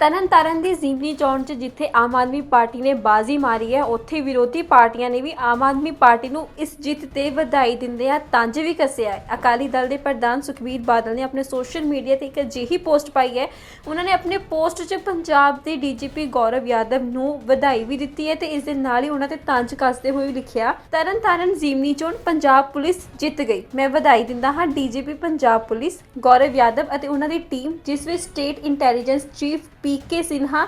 ਤਰਨਤਾਰਨ ਦੀ ਜ਼ਿਮਨੀ ਚੋਣ 'ਚ ਜਿੱਥੇ ਆਮ ਆਦਮੀ ਪਾਰਟੀ ਨੇ ਬਾਜ਼ੀ ਮਾਰੀ ਹੈ, ਉੱਥੇ ਵਿਰੋਧੀ ਪਾਰਟੀਆਂ ਨੇ ਵੀ ਆਮ ਆਦਮੀ ਪਾਰਟੀ ਨੂੰ ਇਸ ਜਿੱਤ ਤੇ ਵਧਾਈ ਦਿੰਦੇ ਆ ਤੰਜ ਵੀ ਕੱਸਿਆ ਹੈ। ਅਕਾਲੀ ਦਲ ਦੇ ਪ੍ਰਧਾਨ ਸੁਖਬੀਰ ਬਾਦਲ ਨੇ ਆਪਣੇ ਸੋਸ਼ਲ ਮੀਡੀਆ ਤੇ ਇੱਕ ਅਜਿਹੀ ਪੋਸਟ ਪਾਈ ਹੈ। ਉਹਨਾਂ ਨੇ ਆਪਣੇ ਪੋਸਟ 'ਚ ਪੰਜਾਬ ਦੇ ਡੀਜੀਪੀ ਗੌਰਵ ਯਾਦਵ ਨੂੰ ਵਧਾਈ ਵੀ ਦਿੱਤੀ ਹੈ ਤੇ ਇਸ ਦੇ ਨਾਲ ਹੀ ਉਹਨਾਂ ਤੇ ਤੰਜ ਕੱਸਦੇ ਹੋਏ ਲਿਖਿਆ ਤਰਨਤਾਰਨ ਜ਼ਿਮਨੀ ਚੋਣ ਪੰਜਾਬ ਪੁਲਿਸ ਜਿੱਤ ਗਈ। ਮੈਂ ਵਧਾਈ ਦਿੰਦਾ ਹਾਂ ਡੀਜੀਪੀ ਪੰਜਾਬ ਪੁਲਿਸ ਗੌਰਵ ਯਾਦਵ ਅਤੇ ਉਹਨਾਂ ਦੀ ਟੀਮ, ਜਿਸ ਵਿੱਚ state intelligence chief PK Sinha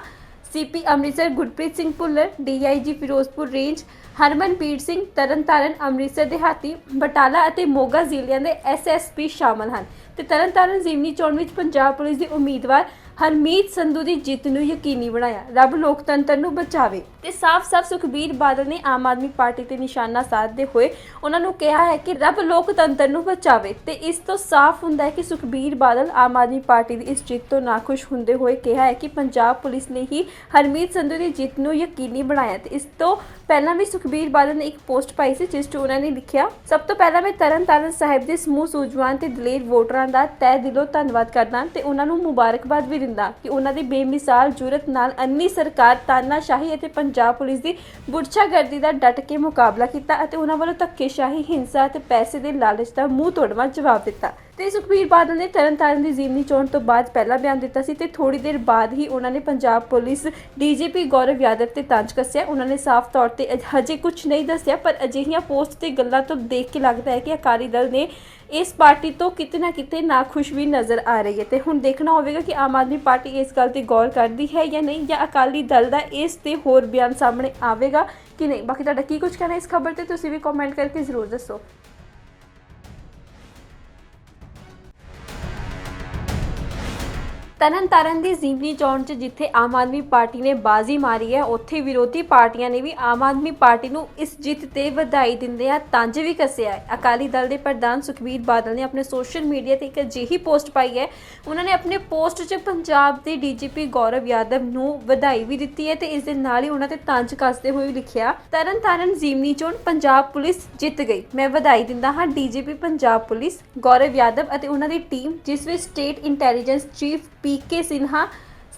CP Amritsar Gurpreet Singh Bhullar DIG Firozpur range Harmanpreet Singh, Tarn Taran, Amritsar ਦਿਹਾਤੀ, ਬਟਾਲਾ ਅਤੇ ਮੋਗਾ ਜ਼ਿਲ੍ਹਿਆਂ ਦੇ ਐਸਐਸਪੀ ਸ਼ਾਮਲ ਹਨ। ਤੇ ਤਰਨਤਾਰਨ ਜ਼ਿਮਨੀ ਚੋਣ ਵਿੱਚ ਪੰਜਾਬ ਪੁਲਿਸ ਦੀ ਉਮੀਦਵਾਰ ਹਰਮੀਤ ਸੰਧੂ ਦੀ ਜਿੱਤ ਨੂੰ ਯਕੀਨੀ ਬਣਾਇਆ। ਰੱਬ ਲੋਕਤੰਤਰ ਨੂੰ ਬਚਾਵੇ। ਤੇ ਸਾਫ਼-ਸਾਫ਼ ਸੁਖਬੀਰ ਬਾਦਲ ਨੇ ਆਮ ਆਦਮੀ ਪਾਰਟੀ ਤੇ ਨਿਸ਼ਾਨਾ ਸਾਧਦੇ ਹੋਏ ਉਹਨਾਂ ਨੂੰ ਕਿਹਾ ਹੈ ਕਿ ਰੱਬ ਲੋਕਤੰਤਰ ਨੂੰ ਬਚਾਵੇ। ਤੇ ਇਸ ਤੋਂ ਸਾਫ਼ ਹੁੰਦਾ ਹੈ ਕਿ ਸੁਖਬੀਰ ਬਾਦਲ ਆਮ ਆਦਮੀ ਪਾਰਟੀ ਦੀ ਇਸ ਜਿੱਤ ਤੋਂ ਨਾਖੁਸ਼ ਹੁੰਦੇ ਹੋਏ ਕਿਹਾ ਹੈ ਕਿ ਪੰਜਾਬ ਪੁਲਿਸ ਨੇ ਹੀ ਹਰਮੀਤ ਸੰਧੂ ਦੀ ਜਿੱਤ ਨੂੰ ਯਕੀਨੀ ਬਣਾਇਆ। ਤੇ ਇਸ ਤੋਂ ਪਹਿਲਾਂ ਵੀ ਸੁਖਬੀਰ ਬਾਦਲ ਨੇ ਇੱਕ ਪੋਸਟ ਪਾਈ ਸੀ ਜਿਸ 'ਚ ਉਹਨਾਂ ਨੇ ਲਿਖਿਆ, ਸਭ ਤੋਂ ਪਹਿਲਾਂ ਮੈਂ ਤਰਨਤਾਰਨ ਸਾਹਿਬ ਦੇ ਸਮੂਹ ਸੂਝਵਾਨ ਤੇ ਦਲੇਰ ਵੋਟਰਾਂ ਦਾ ਤਹਿ ਦਿਲੋਂ ਧੰਨਵਾਦ ਕਰਦਾ ਤੇ ਉਹਨਾਂ ਨੂੰ ਮੁਬਾਰਕਬਾਦ ਵੀ ਦਿੰਦਾ ਕਿ ਉਹਨਾਂ ਦੀ ਬੇਮਿਸਾਲ ਜੁਰਤ ਨਾਲ ਅੰਨੀ ਸਰਕਾਰ ਤਾਨਾਸ਼ਾਹੀ ਅਤੇ ਪੰਜਾਬ ਪੁਲਿਸ ਦੀ ਬੁਰਛਾਗਰਦੀ ਦਾ ਡਟ ਕੇ ਮੁਕਾਬਲਾ ਕੀਤਾ ਅਤੇ ਉਹਨਾਂ ਵੱਲੋਂ ਧੱਕੇਸ਼ਾਹੀ, ਹਿੰਸਾ ਅਤੇ ਪੈਸੇ ਦੇ ਲਾਲਚ ਦਾ ਮੂੰਹ ਤੋੜਵਾ ਜਵਾਬ ਦਿੱਤਾ। ਤੇ ਸੁਖਬੀਰ ਬਾਦਲ ਨੇ ਤਰਨਤਾਰਨ ਦੀ ਜ਼ਿਮਨੀ ਚੋਣ ਤੋਂ ਬਾਅਦ ਪਹਿਲਾ ਬਿਆਨ ਦਿੱਤਾ ਸੀ ਤੇ ਥੋੜੀ ਦੇਰ ਬਾਅਦ ਹੀ ਉਹਨਾਂ ਨੇ ਪੰਜਾਬ ਪੁਲਿਸ ਡੀਜੀਪੀ ਗੌਰਵ ਯਾਦਵ ਤੇ ਤੰਜ ਕੱਸਿਆ। ਉਹਨਾਂ ਨੇ ਸਾਫ਼ ਤੌਰ ਤੇ ਅਜ- ਕੁਝ ਨਹੀਂ ਦੱਸਿਆ, ਪਰ ਅਜਿਹੀਆਂ ਪੋਸਟ ਤੇ ਗੱਲਾਂ ਤੋਂ ਦੇਖ ਕੇ ਲੱਗਦਾ ਹੈ ਕਿ ਅਕਾਲੀ ਦਲ ਨੇ ਇਸ ਪਾਰਟੀ ਤੋਂ ਕਿਤੇ ਨਾ ਕਿਤੇ ਨਾਖੁਸ਼ ਵੀ ਨਜ਼ਰ ਆ ਰਹੀ ਹੈ। ਤੇ ਹੁਣ ਦੇਖਣਾ ਹੋਵੇਗਾ ਕਿ ਆਮ ਆਦਮੀ ਪਾਰਟੀ ਇਸ ਗੱਲ ਤੇ ਗੌਰ ਕਰਦੀ ਹੈ ਜਾਂ ਨਹੀਂ, ਜਾਂ ਅਕਾਲੀ ਦਲ ਦਾ ਇਸ ਤੇ ਹੋਰ ਬਿਆਨ ਸਾਹਮਣੇ ਆਵੇਗਾ ਕਿ ਨਹੀਂ। ਬਾਕੀ ਤੁਹਾਡਾ ਕੀ ਕੁਝ ਕਹਿਣਾ ਇਸ ਖਬਰ ਤੇ, ਤੁਸੀਂ ਵੀ ਕਮੈਂਟ ਕਰਕੇ ਜ਼ਰੂਰ ਦੱਸੋ। ਤਰਨਤਾਰਨ ਦੀ ਜ਼ਿਮਨੀ ਚੋਣ 'ਚ ਜਿੱਥੇ ਆਮ ਆਦਮੀ ਪਾਰਟੀ ਨੇ ਬਾਜ਼ੀ ਮਾਰੀ ਹੈ, ਉੱਥੇ ਵਿਰੋਧੀ ਪਾਰਟੀਆਂ ਨੇ ਵੀ ਆਮ ਆਦਮੀ ਪਾਰਟੀ ਨੂੰ ਇਸ ਜਿੱਤ ਤੇ ਵਧਾਈ ਦਿੰਦੇ ਆ ਤੰਜ ਵੀ ਕੱਸਿਆ ਹੈ। ਅਕਾਲੀ ਦਲ ਦੇ ਪ੍ਰਧਾਨ ਸੁਖਬੀਰ ਬਾਦਲ ਨੇ ਆਪਣੇ ਸੋਸ਼ਲ ਮੀਡੀਆ ਤੇ ਇੱਕ ਅਜਿਹੀ ਪੋਸਟ ਪਾਈ ਹੈ। ਉਹਨਾਂ ਨੇ ਆਪਣੇ ਪੋਸਟ 'ਚ ਪੰਜਾਬ ਦੇ ਡੀਜੀਪੀ ਗੌਰਵ ਯਾਦਵ ਨੂੰ ਵਧਾਈ ਵੀ ਦਿੱਤੀ ਹੈ ਤੇ ਇਸ ਦੇ ਨਾਲ ਹੀ ਉਹਨਾਂ ਤੇ ਤੰਜ ਕੱਸਦੇ ਹੋਏ ਲਿਖਿਆ, ਤਰਨਤਾਰਨ ਜ਼ਿਮਨੀ ਚੋਣ ਪੰਜਾਬ ਪੁਲਿਸ ਜਿੱਤ ਗਈ। ਮੈਂ ਵਧਾਈ ਦਿੰਦਾ ਹਾਂ ਡੀਜੀਪੀ ਪੰਜਾਬ ਪੁਲਿਸ, ਗੌਰਵ ਯਾਦਵ ਅਤੇ ਉਹਨਾਂ ਦੀ ਟੀਮ, ਜਿਸ ਵਿੱਚ state intelligence chief PK Sinha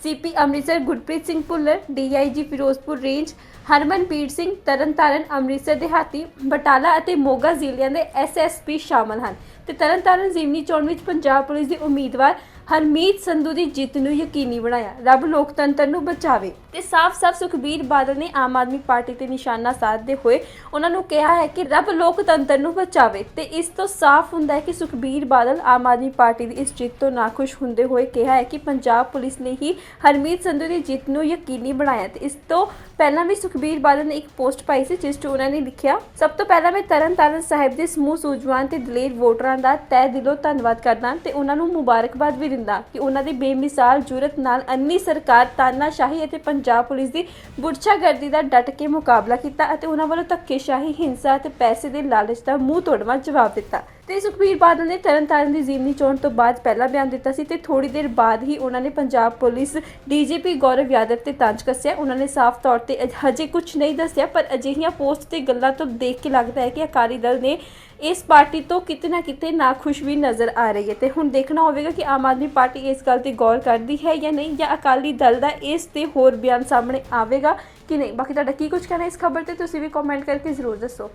CP Amritsar Gurpreet Singh Bhullar DIG Firozpur range, Harmanpreet Singh Tarn Taran Amritsar ਦਿਹਾਤੀ, ਬਟਾਲਾ ਅਤੇ ਮੋਗਾ ਜ਼ਿਲ੍ਹਿਆਂ ਦੇ ਐਸਐਸਪੀ ਸ਼ਾਮਲ ਹਨ। ਤੇ ਤਰਨਤਾਰਨ ਜ਼ਿਮਨੀ ਚੋਣ ਵਿੱਚ ਪੰਜਾਬ ਪੁਲਿਸ ਦੀ ਉਮੀਦਵਾਰ ਹਰਮੀਤ ਸੰਧੂ ਦੀ ਜਿੱਤ ਨੂੰ ਯਕੀਨੀ ਬਣਾਇਆ। ਰੱਬ ਲੋਕਤੰਤਰ ਨੂੰ ਬਚਾਵੇ। ਤੇ ਸਾਫ਼-ਸਾਫ਼ ਸੁਖਬੀਰ ਬਾਦਲ ਨੇ ਆਮ ਆਦਮੀ ਪਾਰਟੀ ਤੇ ਨਿਸ਼ਾਨਾ ਸਾਧਦੇ ਹੋਏ ਉਹਨਾਂ ਨੂੰ ਕਿਹਾ ਹੈ ਕਿ ਰੱਬ ਲੋਕਤੰਤਰ ਨੂੰ ਬਚਾਵੇ। ਤੇ ਇਸ ਤੋਂ ਸਾਫ਼ ਹੁੰਦਾ ਹੈ ਕਿ ਸੁਖਬੀਰ ਬਾਦਲ ਆਮ ਆਦਮੀ ਪਾਰਟੀ ਦੀ ਇਸ ਜਿੱਤ ਤੋਂ ਨਾਖੁਸ਼ ਹੁੰਦੇ ਹੋਏ ਕਿਹਾ ਹੈ ਕਿ ਪੰਜਾਬ ਪੁਲਿਸ ਨੇ ਹੀ ਹਰਮੀਤ ਸੰਧੂ ਦੀ ਜਿੱਤ ਨੂੰ ਯਕੀਨੀ ਬਣਾਇਆ। ਤੇ ਇਸ ਤੋਂ ਪਹਿਲਾਂ ਵੀ ਸੁਖਬੀਰ ਬਾਦਲ ਨੇ ਇੱਕ ਪੋਸਟ ਪਾਈ ਸੀ, ਜਿਸ 'ਚ ਉਹਨਾਂ ਨੇ ਲਿਖਿਆ, ਸਭ ਤੋਂ ਪਹਿਲਾਂ ਮੈਂ ਤਰਨਤਾਰਨ ਸਾਹਿਬ ਦੇ ਸਮੂਹ ਸੂਝਵਾਨ ਤੇ ਦਲੇਰ ਵੋਟਰਾਂ ਦਾ ਤਹਿ ਦਿਲੋਂ ਧੰਨਵਾਦ ਕਰਦਾ ਤੇ ਉਹਨਾਂ ਨੂੰ ਮੁਬਾਰਕਬਾਦ ਵੀ ਦਿੰਦਾ ਕਿ ਉਹਨਾਂ ਦੀ ਬੇਮਿਸਾਲ ਜੁਰਤ ਨਾਲ ਅੰਨੀ ਸਰਕਾਰ ਤਾਨਾਸ਼ਾਹੀ ਅਤੇ ਪੰਜਾਬ ਪੁਲਿਸ ਦੀ ਬੁਰਛਾਗਰਦੀ ਦਾ ਡਟ ਕੇ ਮੁਕਾਬਲਾ ਕੀਤਾ ਅਤੇ ਉਹਨਾਂ ਵੱਲੋਂ ਧੱਕੇਸ਼ਾਹੀ, ਹਿੰਸਾ ਅਤੇ ਪੈਸੇ ਦੇ ਲਾਲਚ ਦਾ ਮੂੰਹ ਤੋੜਵਾ ਜਵਾਬ ਦਿੱਤਾ। ਤੇ ਸੁਖਬੀਰ ਬਾਦਲ ਨੇ ਤਰਨਤਾਰਨ ਦੀ ਜ਼ਿਮਨੀ ਚੋਣ ਤੋਂ ਬਾਅਦ ਪਹਿਲਾ ਬਿਆਨ ਦਿੱਤਾ ਸੀ ਤੇ ਥੋੜੀ ਦੇਰ ਬਾਅਦ ਹੀ ਉਹਨਾਂ ਨੇ ਪੰਜਾਬ ਪੁਲਿਸ ਡੀਜੀਪੀ ਗੌਰਵ ਯਾਦਵ ਤੇ ਤੰਜ ਕੱਸਿਆ। ਉਹਨਾਂ ਨੇ ਸਾਫ਼ ਤੌਰ ਤੇ ਹਜੇ ਕੁਝ ਨਹੀਂ ਦੱਸਿਆ, ਪਰ ਅਜਿਹੀਆਂ ਪੋਸਟ ਤੇ ਗੱਲਾਂ ਤੋਂ ਦੇਖ ਕੇ ਲੱਗਦਾ ਹੈ ਕਿ ਅਕਾਲੀ ਦਲ ਨੇ ਇਸ ਪਾਰਟੀ ਤੋਂ ਕਿਤੇ ਨਾ ਕਿਤੇ ਨਾਖੁਸ਼ ਵੀ ਨਜ਼ਰ ਆ ਰਹੀ ਹੈ। ਤੇ ਹੁਣ ਦੇਖਣਾ ਹੋਵੇਗਾ ਕਿ ਆਮ ਆਦਮੀ ਪਾਰਟੀ ਇਸ ਗੱਲ ਤੇ ਗੌਰ ਕਰਦੀ ਹੈ ਜਾਂ ਨਹੀਂ, ਜਾਂ ਅਕਾਲੀ ਦਲ ਦਾ ਇਸ ਤੇ ਹੋਰ ਬਿਆਨ ਸਾਹਮਣੇ ਆਵੇਗਾ ਕਿ ਨਹੀਂ। ਬਾਕੀ ਤੁਹਾਡਾ ਕੀ ਕੁਝ ਕਹਿਣਾ ਇਸ ਖਬਰ ਤੇ, ਤੁਸੀਂ ਵੀ ਕਮੈਂਟ ਕਰਕੇ ਜ਼ਰੂਰ ਦੱਸੋ।